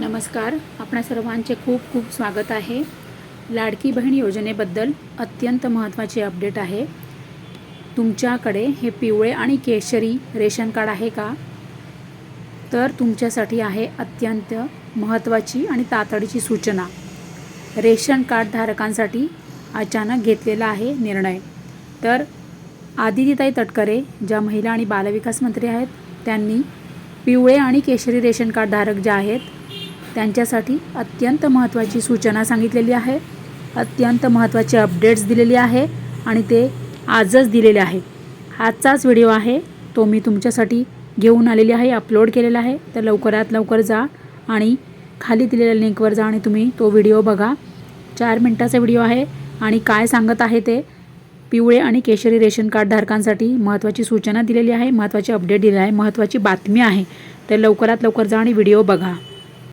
नमस्कार. आपणा सर्वांचे खूप खूप स्वागत आहे. लाडकी बहीण योजनेबद्दल अत्यंत महत्त्वाचे अपडेट आहे. तुमच्याकडे हे पिवळे आणि केशरी रेशन कार्ड आहे का? तर तुमच्यासाठी आहे अत्यंत महत्त्वाची आणि तातडीची सूचना. रेशन कार्ड धारकांसाठी अचानक घेतलेला आहे निर्णय. तर आदितीताई तटकरे ज्या महिला आणि बालविकास मंत्री आहेत त्यांनी पिवळे आणि केशरी रेशन कार्ड धारक आहेत त्यांच्यासाठी अत्यंत महत्त्वाची सूचना सांगितलेली आहे. अत्यंत महत्त्वाचे अपडेट्स दिलेले आहे आणि ते आजच दिलेले आहे. आजचाच व्हिडिओ आहे. तो मी तुमच्यासाठी घेऊन आलेली आहे अपलोड केलेला आहे. तर लवकरात लवकर जा आणि खाली दिलेल्या लिंकवर जा आणि तुम्ही तो व्हिडिओ बघा. चार मिनटाचा व्हिडिओ आहे आणि काय सांगत आहे ते पिवळे आणि केशरी रेशन कार्ड धारकांसाठी महत्त्वाची सूचना दिलेली आहे महत्त्वाची अपडेट दिलेली आहे महत्त्वाची बातमी आहे. तर लवकरात लवकर जा आणि व्हिडिओ बघा.